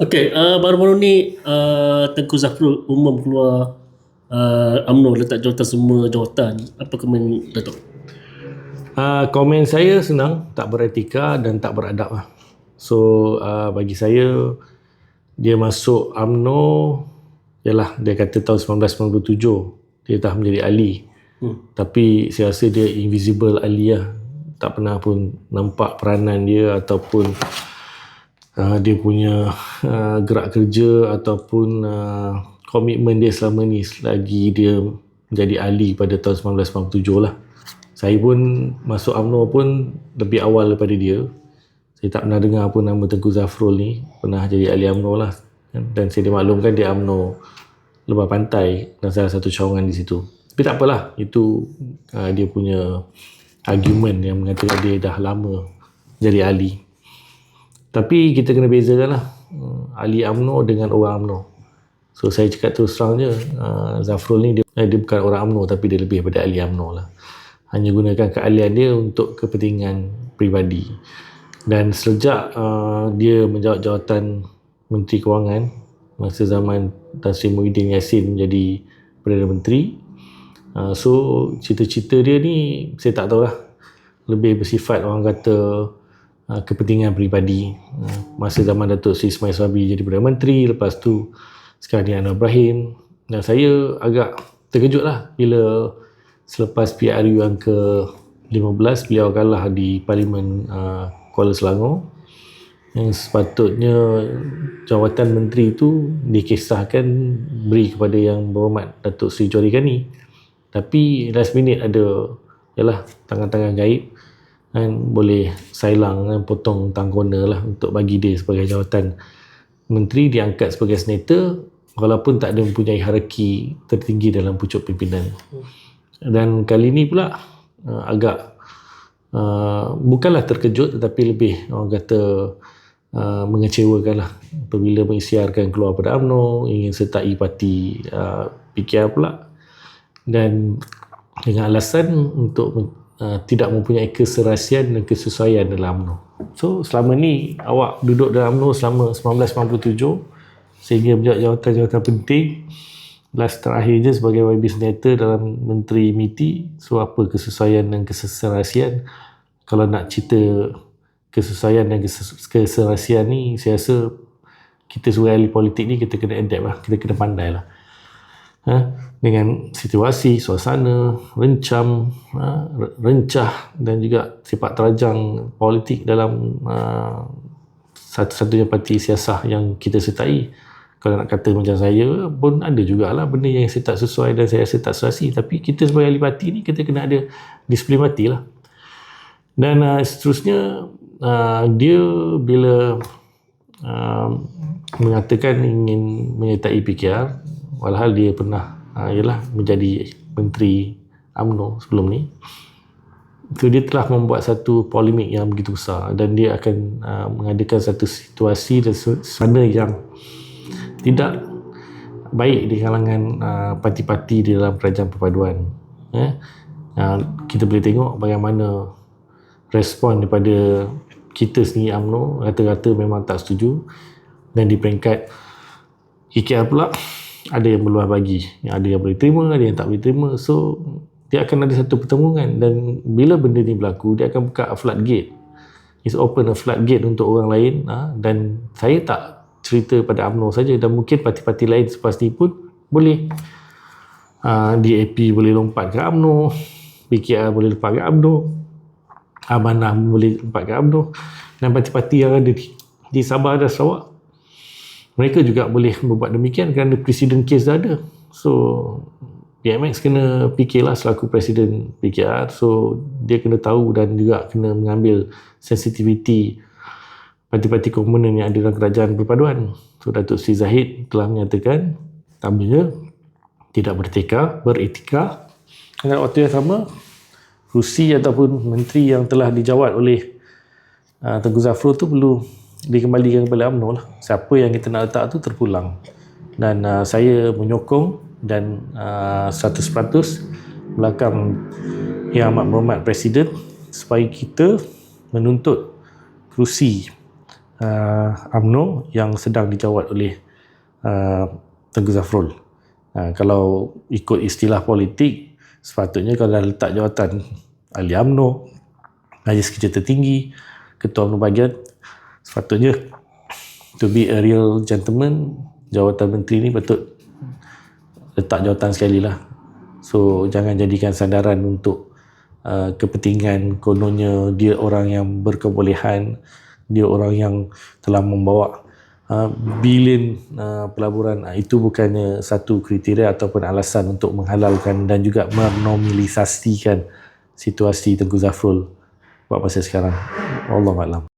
Okey, uh, baru-baru ni uh, Tengku Zafrul umum keluar uh, UMNO letak jawatan semua jawatan. Apa komen Datuk? Uh, komen saya senang, tak beretika dan tak beradab lah. So uh, bagi saya dia masuk UMNO ialah dia kata tahun 1997 dia dah menjadi ahli. Hmm. Tapi saya rasa dia invisible ahli lah. Tak pernah pun nampak peranan dia ataupun uh, dia punya uh, gerak kerja ataupun uh, komitmen dia selama ni selagi dia menjadi ahli pada tahun 1997 lah. Saya pun masuk UMNO pun lebih awal daripada dia. Saya tak pernah dengar pun nama Tengku Zafrul ni pernah jadi ahli UMNO lah. Dan saya dimaklumkan dia UMNO lebar pantai dan salah satu cawangan di situ. Tapi tak apalah, itu uh, dia punya argument yang mengatakan dia dah lama jadi ahli. Tapi kita kena bezakan lah uh, ahli UMNO dengan orang UMNO. So saya cakap terus terang je, uh, Zafrul ni dia, eh, dia bukan orang UMNO tapi dia lebih daripada ahli UMNO lah. Hanya gunakan keahlian dia untuk kepentingan peribadi. Dan sejak uh, dia menjawab jawatan Menteri Kewangan masa zaman Tan Sri Muhyiddin Yassin menjadi Perdana Menteri, uh, so cita-cita dia ni saya tak tahu lah. Lebih bersifat orang kata uh, kepentingan peribadi. Uh, masa zaman Datuk Seri Ismail Sabri jadi Perdana Menteri, lepas tu sekarang ni Anwar Ibrahim. Dan saya agak terkejut lah bila selepas PRU yang ke-15 beliau kalah di Parlimen uh, Kuala Selangor yang sepatutnya jawatan menteri itu dikisahkan beri kepada yang berhormat Datuk Seri Johari Gani tapi last minute ada yalah tangan-tangan gaib kan? Boleh sailang kan potong tangkona lah untuk bagi dia sebagai jawatan. Menteri diangkat sebagai senator walaupun tak ada mempunyai hierarki tertinggi dalam pucuk pimpinan. Dan kali ini pula uh, agak uh, bukanlah terkejut tetapi lebih orang kata uh, mengecewakan lah. Apabila mengisyarkan keluar pada UMNO ingin sertai parti uh, PKR pula. Dan dengan alasan untuk uh, tidak mempunyai keserasian dan kesesuaian dalam UMNO. So selama ni awak duduk dalam UMNO selama 1997 sehingga menjawab jawatan-jawatan penting last terakhir je sebagai YB Senator dalam Menteri MITI so apa kesesuaian dan keserasian? Kalau nak cerita kesesuaian dan keserasian ni saya rasa kita sebagai ahli politik ni kita kena adapt lah. Kita kena pandai lah ha? dengan situasi, suasana, rencam, ha? rencah dan juga sepak terajang politik dalam uh, satu-satunya parti siasah yang kita sertai kalau nak kata macam saya pun ada jugalah benda yang saya tak sesuai dan saya rasa tak serasi tapi kita sebagai ahli parti ni kita kena ada disiplin parti lah dan uh, seterusnya uh, dia bila uh, mengatakan ingin menyertai PKR walhal dia pernah uh, ialah menjadi menteri UMNO sebelum ni so dia telah membuat satu polemik yang begitu besar dan dia akan uh, mengadakan satu situasi dan suasana yang tidak baik di kalangan uh, parti-parti di dalam kerajaan perpaduan. Eh? Uh, kita boleh tengok bagaimana respon daripada kita sendiri UMNO rata-rata memang tak setuju dan di peringkat IKEA pula ada yang berluah bagi ada yang boleh terima ada yang tak boleh terima. So dia akan ada satu pertemuan dan bila benda ni berlaku dia akan buka floodgate. Is open a floodgate untuk orang lain ha? dan saya tak cerita pada UMNO saja dan mungkin parti-parti lain selepas ni pun boleh ah, DAP boleh lompat ke UMNO PKR boleh lompat ke UMNO Amanah boleh lompat ke UMNO. Dan parti-parti yang ada di, di Sabah dan Sarawak mereka juga boleh membuat demikian kerana presiden kes dah ada so PMX kena fikirlah selaku presiden PKR so dia kena tahu dan juga kena mengambil sensitiviti parti-parti komponen yang ada dalam kerajaan perpaduan. So Datuk Sri Zahid telah menyatakan tamunya tidak bertika, beretika. Dengan waktu yang sama, Rusi ataupun menteri yang telah dijawat oleh uh, Tengku Zafrul tu perlu dikembalikan kepada UMNO lah. Siapa yang kita nak letak tu terpulang. Dan uh, saya menyokong dan uh, 100% belakang Yang Amat Berhormat Presiden supaya kita menuntut kerusi uh, UMNO yang sedang dijawat oleh uh, Tengku Zafrul. Uh, kalau ikut istilah politik, sepatutnya kalau dah letak jawatan ahli UMNO, majlis kerja tertinggi, ketua UMNO bahagian, sepatutnya to be a real gentleman, jawatan menteri ni patut letak jawatan sekali lah. So jangan jadikan sandaran untuk uh, kepentingan kononnya dia orang yang berkebolehan, dia orang yang telah membawa uh, bilion uh, pelaburan. Uh, itu bukannya satu kriteria ataupun alasan untuk menghalalkan dan juga menormalisasikan situasi Tengku Zafrul buat masa sekarang. Wallahualam.